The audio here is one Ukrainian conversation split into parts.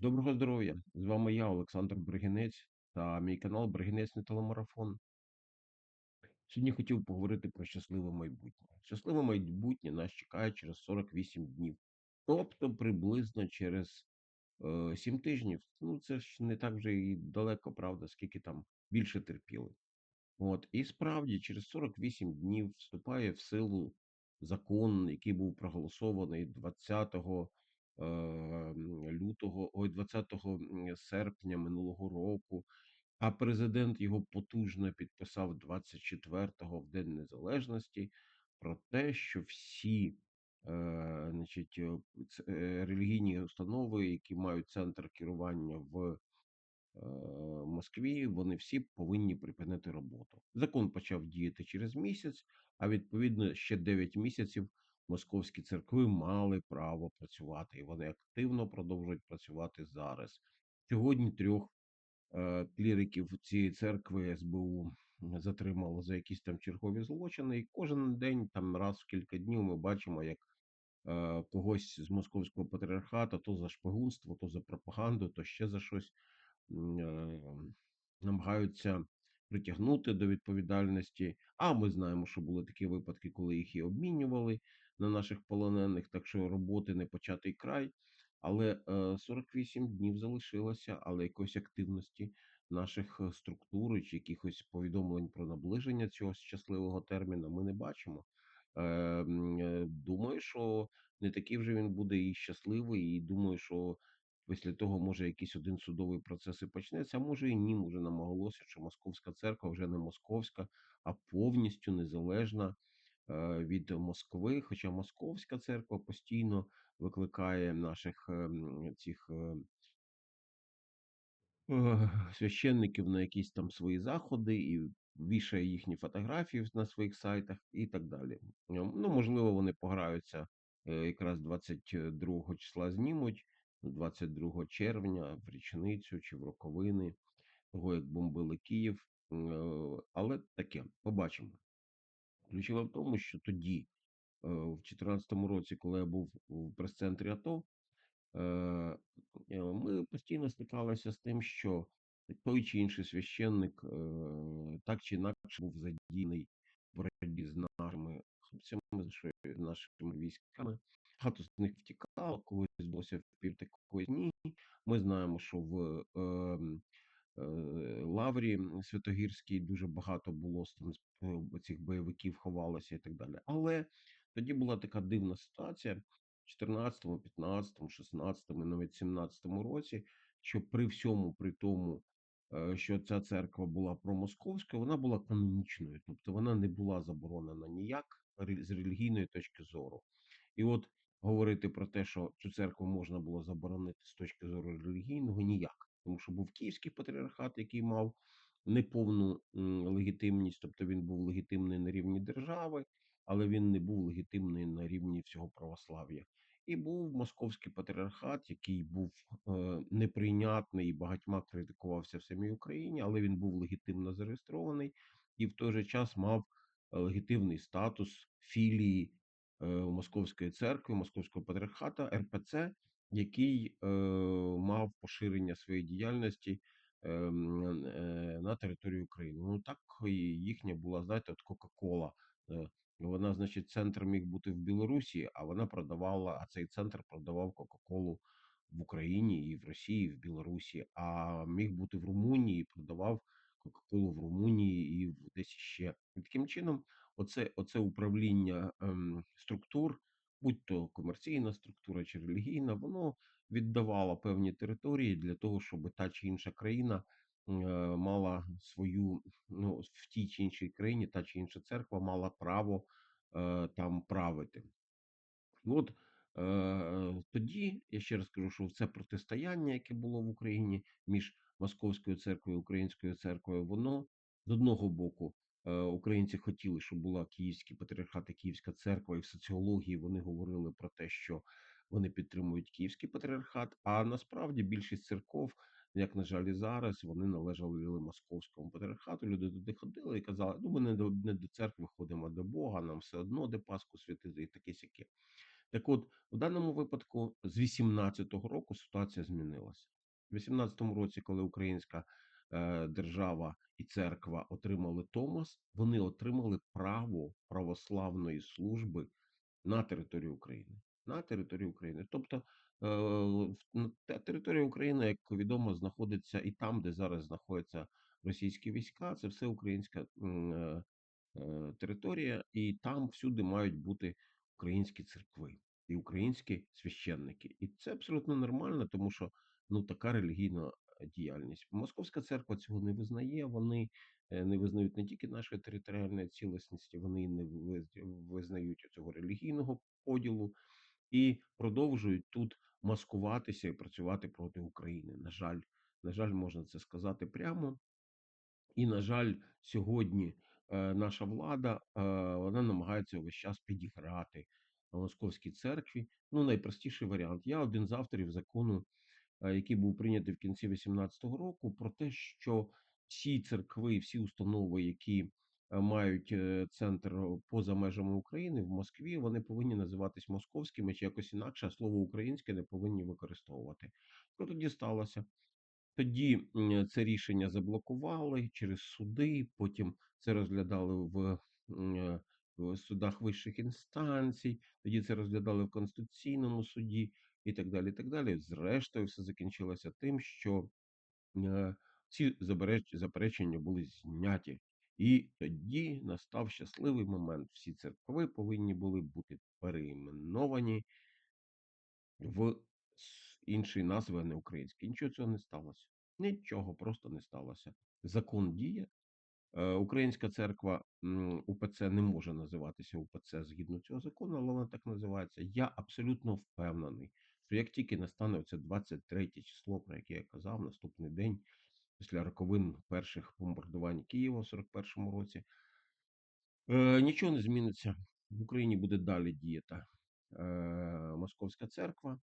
Доброго здоров'я! З вами я, Олександр Бригинець, та мій канал Бригинець на телемарафон. Сьогодні хотів поговорити про щасливе майбутнє. Щасливе майбутнє нас чекає через 48 днів, тобто приблизно через е, 7 тижнів. Ну, це ж не так вже і далеко, правда, скільки там більше терпіли. От, і справді, через 48 днів вступає в силу закон, який був проголосований 20 е, м, лютого, ой, 20 серпня минулого року, а президент його потужно підписав 24-го в День Незалежності про те, що всі е, значить, е, е, релігійні установи, які мають центр керування в е, Москві, вони всі повинні припинити роботу. Закон почав діяти через місяць, а відповідно ще 9 місяців московські церкви мали право працювати, і вони активно продовжують працювати зараз. Сьогодні трьох е, кліриків цієї церкви СБУ затримало за якісь там чергові злочини, і кожен день, там раз в кілька днів, ми бачимо, як е, когось з московського патріархату то за шпигунство, то за пропаганду, то ще за щось е, намагаються притягнути до відповідальності. А ми знаємо, що були такі випадки, коли їх і обмінювали на наших полонених, так що роботи не початий край. Але е, 48 днів залишилося, але якоїсь активності наших е, структур чи якихось повідомлень про наближення цього щасливого терміну ми не бачимо. Е, е, Думаю, що не такий вже він буде і щасливий, і думаю, що після того може якийсь один судовий процес і почнеться. А може і ні, може намагалося, що московська церква вже не московська, а повністю незалежна е, від Москви. Хоча московська церква постійно викликає наших ем, цих е, е, священників на якісь там свої заходи і вішає їхні фотографії на своїх сайтах і так далі. Е, Ну, можливо, вони пограються е, якраз 22 числа знімуть, 22 червня, в річницю чи в роковини того, як бомбили Київ. Е, Але таке, побачимо. Ключове в тому, що тоді, е, в 2014 році, коли я був у прес-центрі АТО, Е, е, ми постійно стикалися з тим, що той чи інший священник так чи інакше був задіяний в боротьбі з нашими хлопцями, з нашими військами. Багато з них втікало, когось вдалося впівти, когось ні. Ми знаємо, що в Лаврі Святогірській дуже багато було цих бойовиків ховалося і так далі. Але тоді була така дивна ситуація. 14, 15, 16 і навіть 17 році, що при всьому при тому, е, що ця церква була промосковська, вона була канонічною, тобто вона не була заборонена ніяк з релігійної точки зору. І от говорити про те, що цю церкву можна було заборонити з точки зору релігійного, ніяк, тому що був Київський патріархат, який мав неповну легітимність, тобто він був легітимний на рівні держави, але він не був легітимний на рівні всього православ'я. І був московський патріархат, який був е, неприйнятний і багатьма критикувався в самій Україні, але він був легітимно зареєстрований і в той же час мав е, легітимний статус філії е, Московської церкви, Московського патріархата РПЦ, який е, мав поширення своєї діяльності е, е, на території України. Ну так і їхня була, знаєте, от Кока-Кола. Е, вона, значить, центр міг бути в Білорусі, а вона продавала, а цей центр продавав Кока-Колу в Україні і в Росії, і в Білорусі, а міг бути в Румунії, і продавав Кока-Колу в Румунії і в- десь ще. І таким чином, оце, оце управління ем, структур, будь то комерційна структура чи релігійна, воно віддавало певні території для того, щоб та чи інша країна е, мала свою ну, в тій чи іншій країні та чи інша церква мала право е, там правити. Ну, От е, тоді я ще раз кажу, що це протистояння, яке було в Україні між Московською церквою і Українською церквою, воно з одного боку українці хотіли, щоб була Київський патріархат і Київська церква, і в соціології вони говорили про те, що вони підтримують Київський патріархат. А насправді більшість церков, як на жаль, і зараз вони належали Московському патріархату. Люди туди ходили і казали: ну ми не до не до церкви ходимо, а до Бога, нам все одно де Пасху святити і таке сяке. Так от, в даному випадку з 18-го року ситуація змінилася. В 18-му році, коли українська е, держава і церква отримали Томос, вони отримали право православної служби на території України. На території України. Тобто е, територія України, як відомо, знаходиться і там, де зараз знаходяться російські війська, це все українська е, е, територія, і там всюди мають бути українські церкви і українські священники. І це абсолютно нормально, тому що ну така релігійна е, діяльність. Московська церква цього не визнає. Вони е, не визнають не тільки нашої територіальної цілісності, вони не визнають цього релігійного поділу і продовжують тут маскуватися і працювати проти України. На жаль, на жаль, можна це сказати прямо. І, на жаль, сьогодні е, наша влада е, вона намагається весь час підіграти московській церкві. Ну, найпростіший варіант. Я один з авторів закону, який був прийнятий в кінці 18-го року, про те, що всі церкви, всі установи, які е, мають е, центр поза межами України в Москві, вони повинні називатись московськими чи якось інакше, а слово українське не повинні використовувати. Що тоді сталося? Тоді це рішення заблокували через суди, потім це розглядали в, е, в судах вищих інстанцій, тоді це розглядали в Конституційному суді і так далі. і так далі. Зрештою, все закінчилося тим, що ці заперечення були зняті. І тоді настав щасливий момент. Всі церкви повинні були бути переіменовані в інші назви, а не українські. Нічого цього не сталося. Нічого просто не сталося. Закон діє. Е, Українська церква УПЦ не може називатися УПЦ згідно цього закону, але вона так називається. Я абсолютно впевнений, що як тільки настане це 23 число, про яке я казав, наступний день після роковин перших бомбардувань Києва в 41-му році, е, нічого не зміниться. В Україні буде далі діяти е, Московська церква.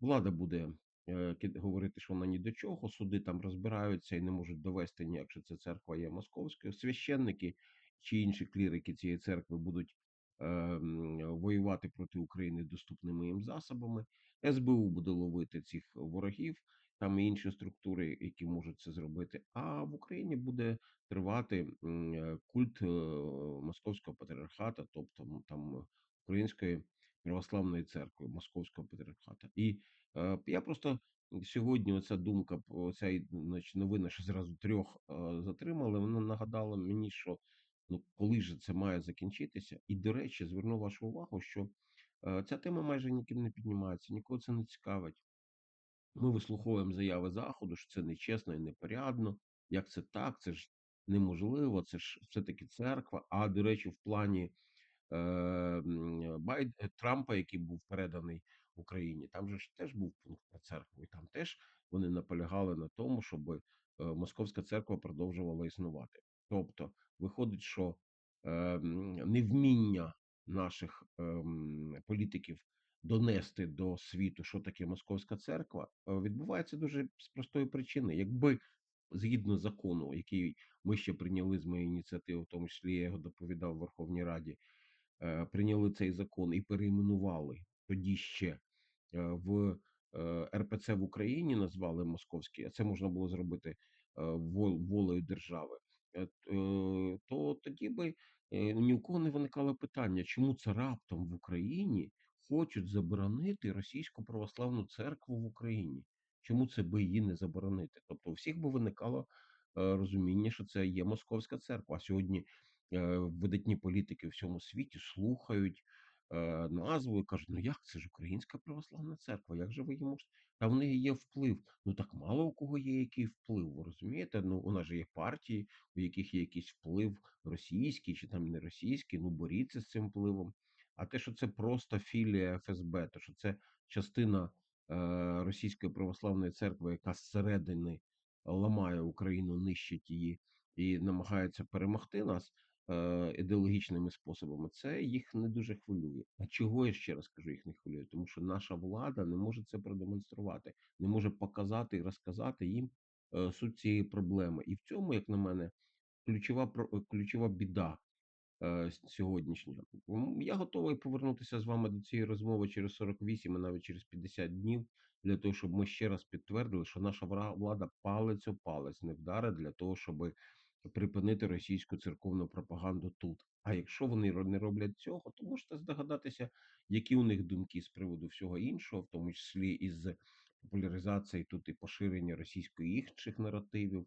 Влада буде е, говорити, що вона ні до чого, суди там розбираються і не можуть довести ніяк, що ця церква є московською. Священники чи інші клірики цієї церкви будуть е, воювати проти України доступними їм засобами. СБУ буде ловити цих ворогів, там і інші структури, які можуть це зробити. А в Україні буде тривати е, культ е, московського патріархата, тобто там української православної церкви, московського патріархата. І Е, Я просто сьогодні оця думка, оця значить, новина, що зразу трьох е, затримали, вона нагадала мені, що ну коли ж це має закінчитися. І, до речі, зверну вашу увагу, що ця тема майже ніким не піднімається, нікого це не цікавить. Ми вислуховуємо заяви Заходу, що це нечесно і непорядно. Як це так? Це ж неможливо, це ж все-таки церква. А до речі, в плані е, Байд е, Трампа, який був переданий Україні, там же ж теж був пункт про церкву, і там теж вони наполягали на тому, щоб е, московська церква продовжувала існувати. Тобто, виходить, що е, невміння наших е, м, політиків донести до світу, що таке московська церква, е, відбувається дуже з простої причини. Якби згідно закону, який ми ще прийняли з моєї ініціативи, в тому числі я його доповідав в Верховній Раді е, прийняли цей закон і перейменували тоді ще е, в е, РПЦ в Україні, назвали московський, а це можна було зробити волею держави, е, е, то тоді би е, ні у кого не виникало питання, чому це раптом в Україні хочуть заборонити російську православну церкву в Україні. Чому це би її не заборонити? Тобто у всіх би виникало розуміння, що це є московська церква. А сьогодні видатні політики в всьому світі слухають назву і кажуть: ну як це ж Українська православна церква? Як же ви її можете? Та в неї є вплив. Ну так мало у кого є який вплив. Ви розумієте? Ну у нас же є партії, у яких є якийсь вплив російський чи там не російський. Ну боріться з цим впливом. А те, що це просто філія ФСБ, то що це частина е, Російської православної церкви, яка зсередини ламає Україну, нищить її і намагаються перемогти нас е, ідеологічними способами, це їх не дуже хвилює. А чого я ще раз кажу, їх не хвилює? Тому що наша влада не може це продемонструвати, не може показати і розказати їм е, суть цієї проблеми. І в цьому, як на мене, ключова про- ключова біда е, сьогоднішня. Я готовий повернутися з вами до цієї розмови через 48 і навіть через 50 днів, для того, щоб ми ще раз підтвердили, що наша влада палець о палець не вдарить для того, щоб припинити російську церковну пропаганду тут. А якщо вони не роблять цього, то можете здогадатися, які у них думки з приводу всього іншого, в тому числі із популяризації тут і поширення російської інших наративів,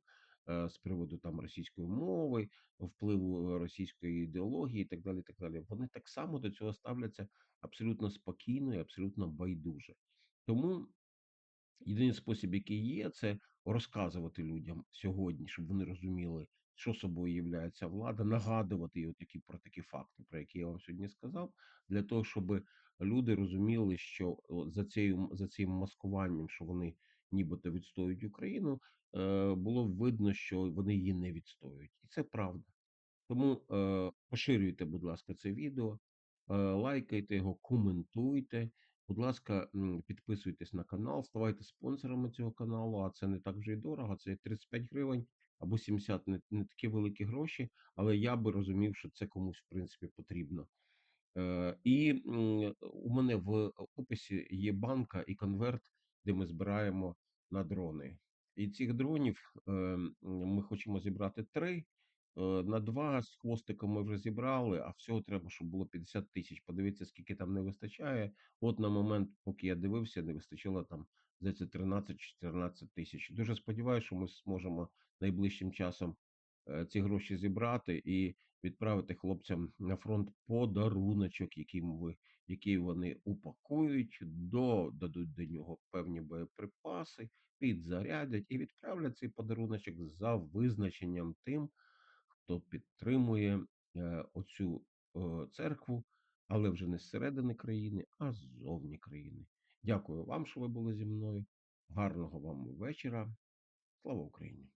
е, з приводу там російської мови, впливу російської ідеології і так далі. так далі. Вони так само до цього ставляться абсолютно спокійно і абсолютно байдуже. Тому Єдиний спосіб, який є, це розказувати людям сьогодні, щоб вони розуміли, що собою ця влада, нагадувати от такі про такі факти, про які я вам сьогодні сказав, для того, щоб люди розуміли, що за цією за цим маскуванням, що вони нібито відстоюють Україну, е, було видно, що вони її не відстоюють, і це правда. Тому е, поширюйте, будь ласка, це відео, е, лайкайте його, коментуйте. Будь ласка, підписуйтесь на канал, ставайте спонсорами цього каналу, а це не так вже й дорого. Це 35 гривень або 70, не, не такі великі гроші, але я би розумів, що це комусь в принципі потрібно. Е, І у мене в описі є банка і конверт, де ми збираємо на дрони. І цих дронів е, ми хочемо зібрати три. Е, На два з хвостиком ми вже зібрали, а всього треба, щоб було 50 тисяч. Подивіться, скільки там не вистачає. От на момент, поки я дивився, не вистачило там здається 13-14 тисяч. Дуже сподіваюся, що ми зможемо найближчим часом ці гроші зібрати і відправити хлопцям на фронт подаруночок, який вони упакують, до, дадуть до нього певні боєприпаси, підзарядять і відправлять цей подаруночок за визначенням тим, хто підтримує е, оцю е, церкву, але вже не зсередини країни, а ззовні країни. Дякую вам, що ви були зі мною. Гарного вам вечора. Слава Україні!